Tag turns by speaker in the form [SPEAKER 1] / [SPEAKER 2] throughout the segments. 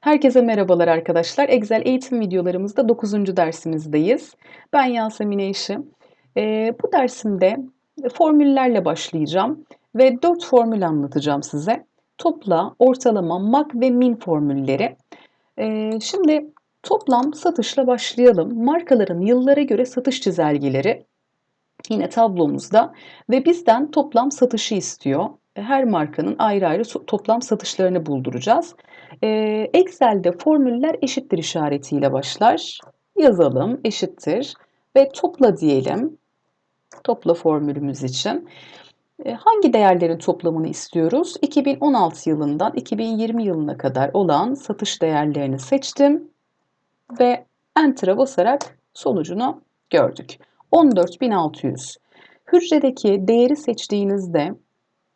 [SPEAKER 1] Herkese merhabalar arkadaşlar. Excel eğitim videolarımızda 9. dersimizdeyiz. Ben Yasemin Eyşi. Ee, bu dersimde formüllerle başlayacağım ve 4 formül anlatacağım size. Topla, ortalama, mak ve min formülleri. Ee, şimdi toplam satışla başlayalım. Markaların yıllara göre satış çizelgeleri yine tablomuzda ve bizden toplam satışı istiyor. Her markanın ayrı ayrı toplam satışlarını bulduracağız. Ee, Excel'de formüller eşittir işaretiyle başlar. Yazalım eşittir ve topla diyelim. Topla formülümüz için. Ee, hangi değerlerin toplamını istiyoruz? 2016 yılından 2020 yılına kadar olan satış değerlerini seçtim ve Enter'a basarak sonucunu gördük. 14.600. Hücredeki değeri seçtiğinizde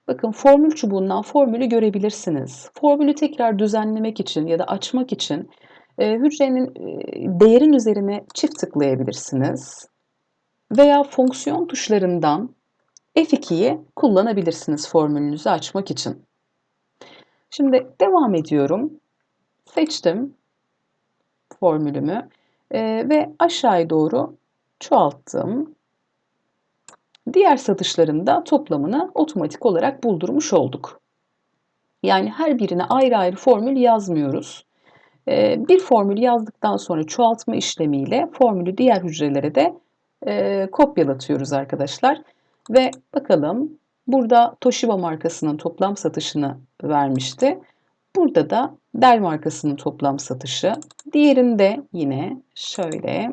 [SPEAKER 1] bakın formül çubuğundan formülü görebilirsiniz. Formülü tekrar düzenlemek için ya da açmak için e, hücrenin e, değerin üzerine çift tıklayabilirsiniz. Veya fonksiyon tuşlarından F2'yi kullanabilirsiniz formülünüzü açmak için. Şimdi devam ediyorum. Seçtim formülümü e, ve aşağıya doğru çoğalttım. Diğer satışlarında toplamını otomatik olarak buldurmuş olduk. Yani her birine ayrı ayrı formül yazmıyoruz. Ee, bir formül yazdıktan sonra çoğaltma işlemiyle formülü diğer hücrelere de e, kopyalatıyoruz arkadaşlar. Ve bakalım burada Toshiba markasının toplam satışını vermişti. Burada da Dell markasının toplam satışı. Diğerinde yine şöyle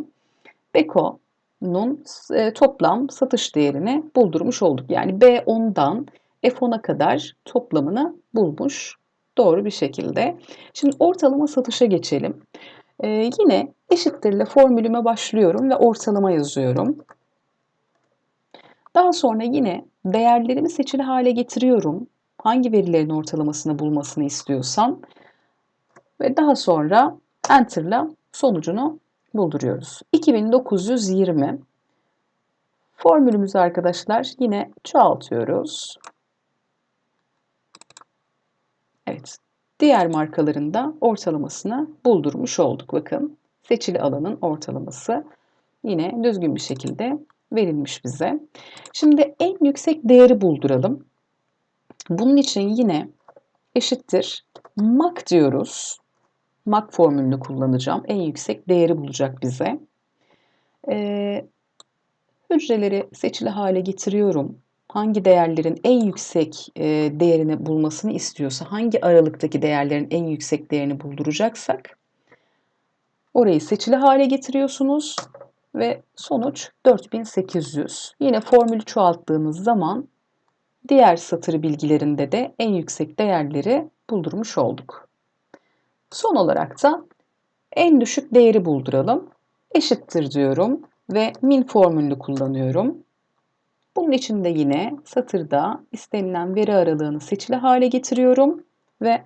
[SPEAKER 1] Beko Nun e, toplam satış değerini buldurmuş olduk. Yani B10'dan F10'a kadar toplamını bulmuş doğru bir şekilde. Şimdi ortalama satışa geçelim. Ee, yine eşittirle formülüme başlıyorum ve ortalama yazıyorum. Daha sonra yine değerlerimi seçili hale getiriyorum. Hangi verilerin ortalamasını bulmasını istiyorsam. Ve daha sonra Enter'la sonucunu bulduruyoruz. 2920 formülümüzü arkadaşlar yine çoğaltıyoruz. Evet. Diğer markalarında ortalamasını buldurmuş olduk. Bakın seçili alanın ortalaması yine düzgün bir şekilde verilmiş bize. Şimdi en yüksek değeri bulduralım. Bunun için yine eşittir mak diyoruz. MAC formülünü kullanacağım. En yüksek değeri bulacak bize. Ee, hücreleri seçili hale getiriyorum. Hangi değerlerin en yüksek e, değerini bulmasını istiyorsa, hangi aralıktaki değerlerin en yüksek değerini bulduracaksak orayı seçili hale getiriyorsunuz ve sonuç 4800. Yine formülü çoğalttığınız zaman diğer satır bilgilerinde de en yüksek değerleri buldurmuş olduk. Son olarak da en düşük değeri bulduralım. Eşittir diyorum ve min formülünü kullanıyorum. Bunun için de yine satırda istenilen veri aralığını seçili hale getiriyorum ve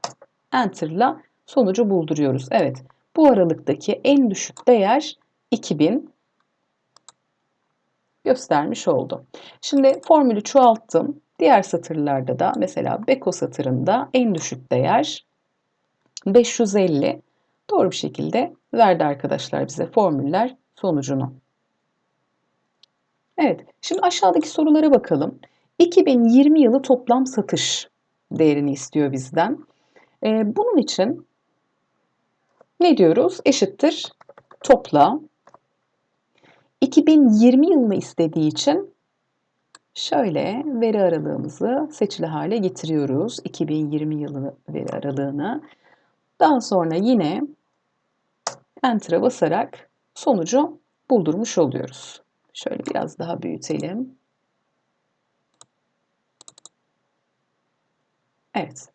[SPEAKER 1] Enter'la sonucu bulduruyoruz. Evet, bu aralıktaki en düşük değer 2000 göstermiş oldu. Şimdi formülü çoğalttım. Diğer satırlarda da mesela Beko satırında en düşük değer 550 doğru bir şekilde verdi arkadaşlar bize formüller sonucunu. Evet, şimdi aşağıdaki sorulara bakalım. 2020 yılı toplam satış değerini istiyor bizden. Ee, bunun için ne diyoruz? Eşittir topla. 2020 yılını istediği için şöyle veri aralığımızı seçili hale getiriyoruz. 2020 yılı veri aralığını. Daha sonra yine Enter'a basarak sonucu buldurmuş oluyoruz. Şöyle biraz daha büyütelim. Evet.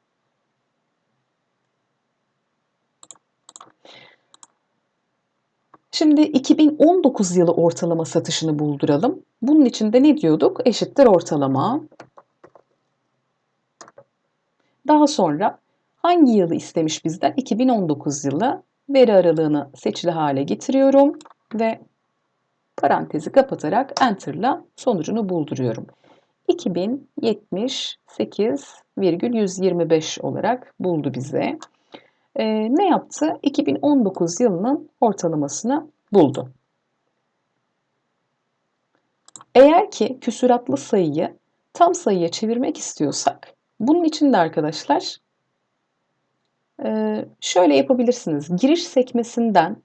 [SPEAKER 1] Şimdi 2019 yılı ortalama satışını bulduralım. Bunun için de ne diyorduk? Eşittir ortalama. Daha sonra hangi yılı istemiş bizden? 2019 yılı. Veri aralığını seçili hale getiriyorum ve parantezi kapatarak Enter'la sonucunu bulduruyorum. 2078,125 olarak buldu bize. e, ne yaptı? 2019 yılının ortalamasını buldu. Eğer ki küsuratlı sayıyı tam sayıya çevirmek istiyorsak, bunun için de arkadaşlar şöyle yapabilirsiniz. Giriş sekmesinden,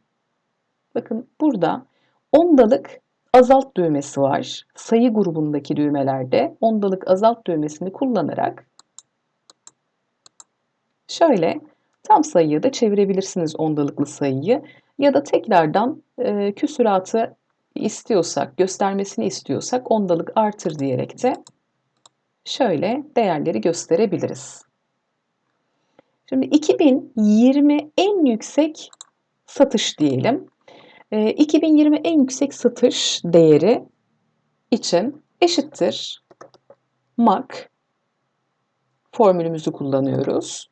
[SPEAKER 1] bakın burada ondalık azalt düğmesi var. Sayı grubundaki düğmelerde ondalık azalt düğmesini kullanarak şöyle tam sayıya da çevirebilirsiniz ondalıklı sayıyı. Ya da tekrardan e, küsuratı istiyorsak, göstermesini istiyorsak ondalık artır diyerek de şöyle değerleri gösterebiliriz. Şimdi 2020 en yüksek satış diyelim. 2020 en yüksek satış değeri için eşittir MAC formülümüzü kullanıyoruz.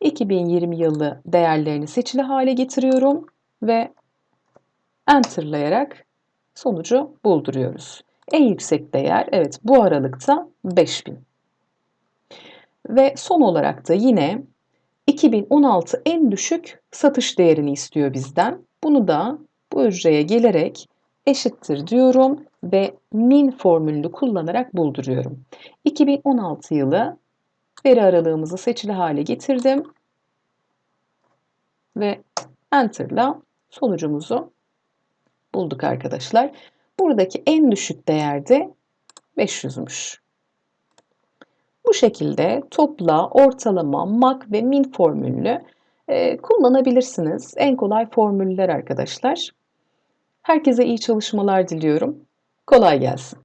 [SPEAKER 1] 2020 yılı değerlerini seçili hale getiriyorum ve enterlayarak sonucu bulduruyoruz. En yüksek değer evet bu aralıkta 5000. Ve son olarak da yine 2016 en düşük satış değerini istiyor bizden. Bunu da bu hücreye gelerek eşittir diyorum ve min formülünü kullanarak bulduruyorum. 2016 yılı veri aralığımızı seçili hale getirdim ve enter'la sonucumuzu bulduk arkadaşlar. Buradaki en düşük değerde 500'müş. Bu şekilde topla, ortalama, mak ve min formülünü e, kullanabilirsiniz. En kolay formüller arkadaşlar. Herkese iyi çalışmalar diliyorum. Kolay gelsin.